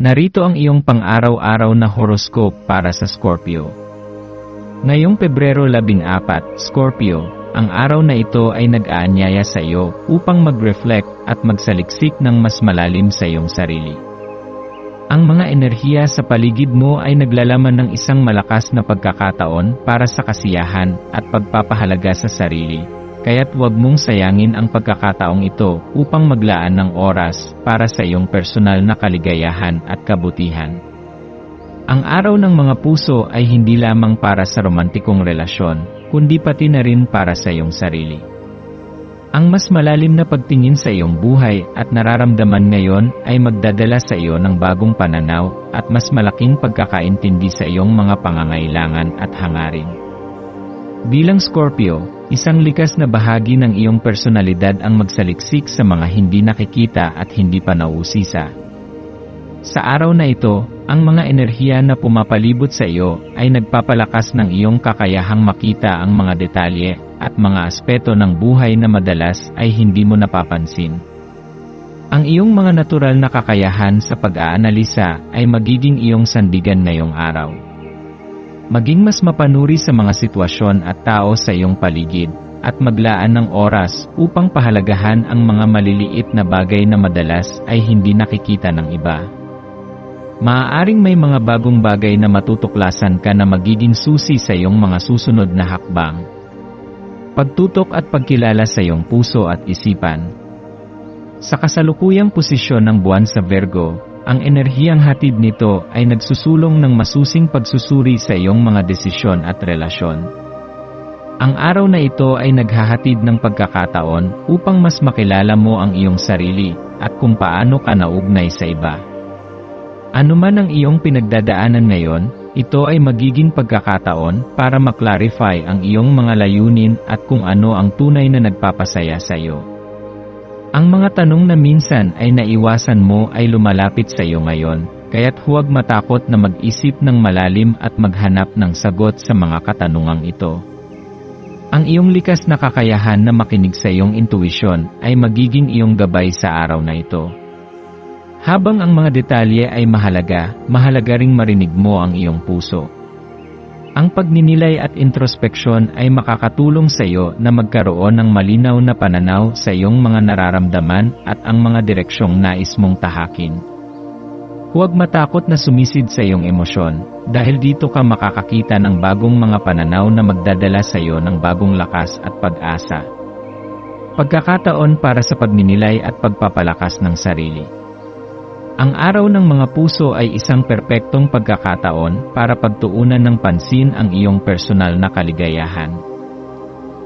Narito ang iyong pang-araw-araw na horoscope para sa Scorpio. Ngayong Pebrero 14, Scorpio, ang araw na ito ay nag-aanyaya sa iyo upang mag-reflect at magsaliksik ng mas malalim sa iyong sarili. Ang mga enerhiya sa paligid mo ay naglalaman ng isang malakas na pagkakataon para sa kasiyahan at pagpapahalaga sa sarili Kaya't huwag mong sayangin ang pagkakataong ito upang maglaan ng oras para sa iyong personal na kaligayahan at kabutihan. Ang araw ng mga puso ay hindi lamang para sa romantikong relasyon, kundi pati na rin para sa iyong sarili. Ang mas malalim na pagtingin sa iyong buhay at nararamdaman ngayon ay magdadala sa iyo ng bagong pananaw at mas malaking pagkakaintindi sa iyong mga pangangailangan at hangarin. Bilang Scorpio, Isang likas na bahagi ng iyong personalidad ang magsaliksik sa mga hindi nakikita at hindi pa nauusisa. Sa araw na ito, ang mga enerhiya na pumapalibot sa iyo ay nagpapalakas ng iyong kakayahang makita ang mga detalye at mga aspeto ng buhay na madalas ay hindi mo napapansin. Ang iyong mga natural na kakayahan sa pag-aanalisa ay magiging iyong sandigan ngayong araw. Maging mas mapanuri sa mga sitwasyon at tao sa iyong paligid, at maglaan ng oras upang pahalagahan ang mga maliliit na bagay na madalas ay hindi nakikita ng iba. Maaaring may mga bagong bagay na matutuklasan ka na magiging susi sa iyong mga susunod na hakbang. Pagtutok at pagkilala sa iyong puso at isipan. Sa kasalukuyang posisyon ng buwan sa Virgo, ang enerhiyang hatid nito ay nagsusulong ng masusing pagsusuri sa iyong mga desisyon at relasyon. Ang araw na ito ay naghahatid ng pagkakataon upang mas makilala mo ang iyong sarili at kung paano ka naugnay sa iba. Ano man ang iyong pinagdadaanan ngayon, ito ay magiging pagkakataon para maklarify ang iyong mga layunin at kung ano ang tunay na nagpapasaya sa iyo. Mga tanong na minsan ay naiwasan mo ay lumalapit sa iyo ngayon, kaya't huwag matakot na mag-isip ng malalim at maghanap ng sagot sa mga katanungang ito. Ang iyong likas na kakayahan na makinig sa iyong intuisyon ay magiging iyong gabay sa araw na ito. Habang ang mga detalye ay mahalaga, mahalaga ring marinig mo ang iyong puso. Ang pagninilay at introspeksyon ay makakatulong sa iyo na magkaroon ng malinaw na pananaw sa iyong mga nararamdaman at ang mga direksyong nais mong tahakin. Huwag matakot na sumisid sa iyong emosyon, dahil dito ka makakakita ng bagong mga pananaw na magdadala sa iyo ng bagong lakas at pag-asa. Pagkakataon para sa pagninilay at pagpapalakas ng sarili. Ang araw ng mga puso ay isang perpektong pagkakataon para pagtuunan ng pansin ang iyong personal na kaligayahan.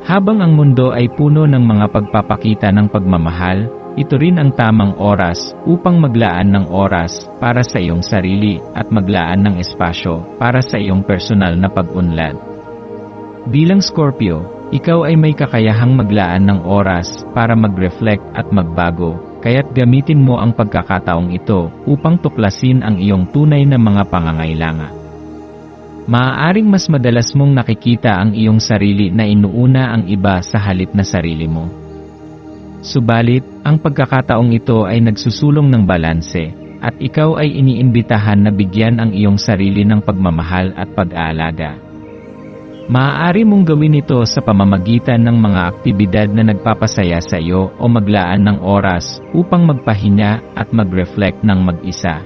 Habang ang mundo ay puno ng mga pagpapakita ng pagmamahal, ito rin ang tamang oras upang maglaan ng oras para sa iyong sarili at maglaan ng espasyo para sa iyong personal na pag-unlad. Bilang Scorpio, ikaw ay may kakayahang maglaan ng oras para mag-reflect at magbago kaya't gamitin mo ang pagkakataong ito upang tuklasin ang iyong tunay na mga pangangailangan. Maaaring mas madalas mong nakikita ang iyong sarili na inuuna ang iba sa halip na sarili mo. Subalit, ang pagkakataong ito ay nagsusulong ng balanse, at ikaw ay iniimbitahan na bigyan ang iyong sarili ng pagmamahal at pag-aalaga. Maaari mong gawin ito sa pamamagitan ng mga aktibidad na nagpapasaya sa iyo o maglaan ng oras upang magpahinga at mag-reflect ng mag-isa.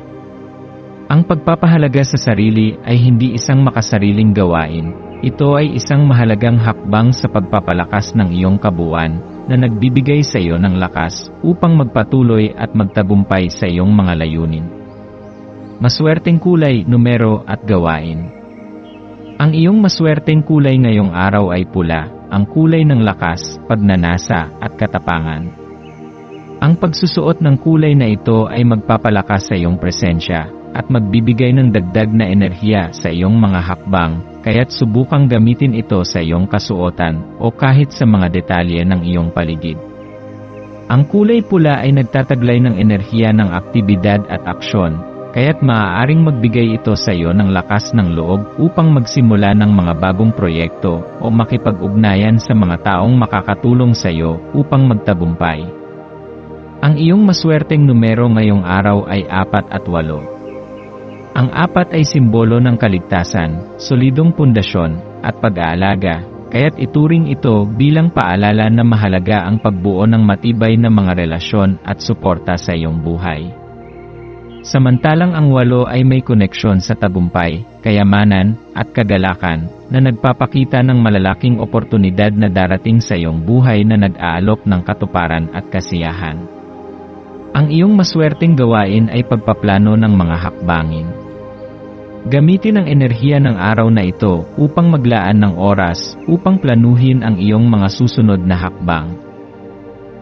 Ang pagpapahalaga sa sarili ay hindi isang makasariling gawain. Ito ay isang mahalagang hakbang sa pagpapalakas ng iyong kabuuan na nagbibigay sa iyo ng lakas upang magpatuloy at magtagumpay sa iyong mga layunin. Maswerteng kulay, numero at gawain. Ang iyong maswerteng kulay ngayong araw ay pula, ang kulay ng lakas, pagnanasa, at katapangan. Ang pagsusuot ng kulay na ito ay magpapalakas sa iyong presensya at magbibigay ng dagdag na enerhiya sa iyong mga hakbang, kaya't subukang gamitin ito sa iyong kasuotan o kahit sa mga detalye ng iyong paligid. Ang kulay pula ay nagtataglay ng enerhiya ng aktibidad at aksyon, kaya't maaaring magbigay ito sa iyo ng lakas ng loob upang magsimula ng mga bagong proyekto o makipag-ugnayan sa mga taong makakatulong sa iyo upang magtabumpay. Ang iyong maswerteng numero ngayong araw ay 4 at 8. Ang apat ay simbolo ng kaligtasan, solidong pundasyon, at pag-aalaga, kaya't ituring ito bilang paalala na mahalaga ang pagbuo ng matibay na mga relasyon at suporta sa iyong buhay. Samantalang ang walo ay may koneksyon sa tagumpay, kayamanan, at kagalakan, na nagpapakita ng malalaking oportunidad na darating sa iyong buhay na nag-aalok ng katuparan at kasiyahan. Ang iyong maswerteng gawain ay pagpaplano ng mga hakbangin. Gamitin ang enerhiya ng araw na ito upang maglaan ng oras upang planuhin ang iyong mga susunod na hakbang.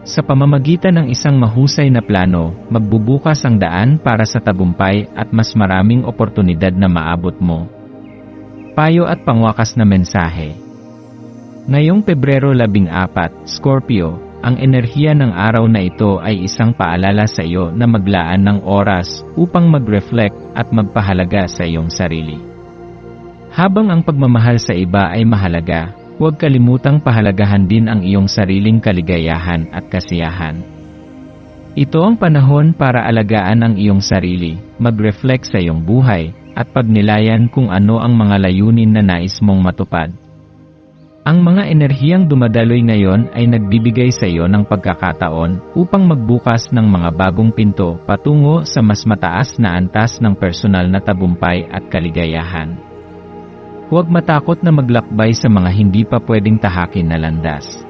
Sa pamamagitan ng isang mahusay na plano, magbubukas ang daan para sa tagumpay at mas maraming oportunidad na maabot mo. Payo at pangwakas na mensahe. Ngayong Pebrero 14, Scorpio, ang enerhiya ng araw na ito ay isang paalala sa iyo na maglaan ng oras upang mag-reflect at magpahalaga sa iyong sarili. Habang ang pagmamahal sa iba ay mahalaga, huwag kalimutang pahalagahan din ang iyong sariling kaligayahan at kasiyahan. Ito ang panahon para alagaan ang iyong sarili, mag-reflect sa iyong buhay, at pagnilayan kung ano ang mga layunin na nais mong matupad. Ang mga enerhiyang dumadaloy ngayon ay nagbibigay sa iyo ng pagkakataon upang magbukas ng mga bagong pinto patungo sa mas mataas na antas ng personal na tabumpay at kaligayahan. Huwag matakot na maglakbay sa mga hindi pa pwedeng tahakin na landas.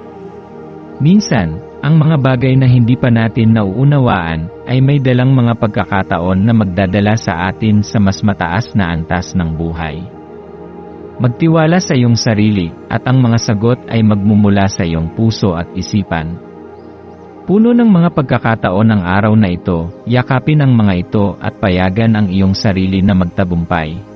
Minsan, ang mga bagay na hindi pa natin nauunawaan ay may dalang mga pagkakataon na magdadala sa atin sa mas mataas na antas ng buhay. Magtiwala sa iyong sarili at ang mga sagot ay magmumula sa iyong puso at isipan. Puno ng mga pagkakataon ng araw na ito, yakapin ang mga ito at payagan ang iyong sarili na magtabumpay.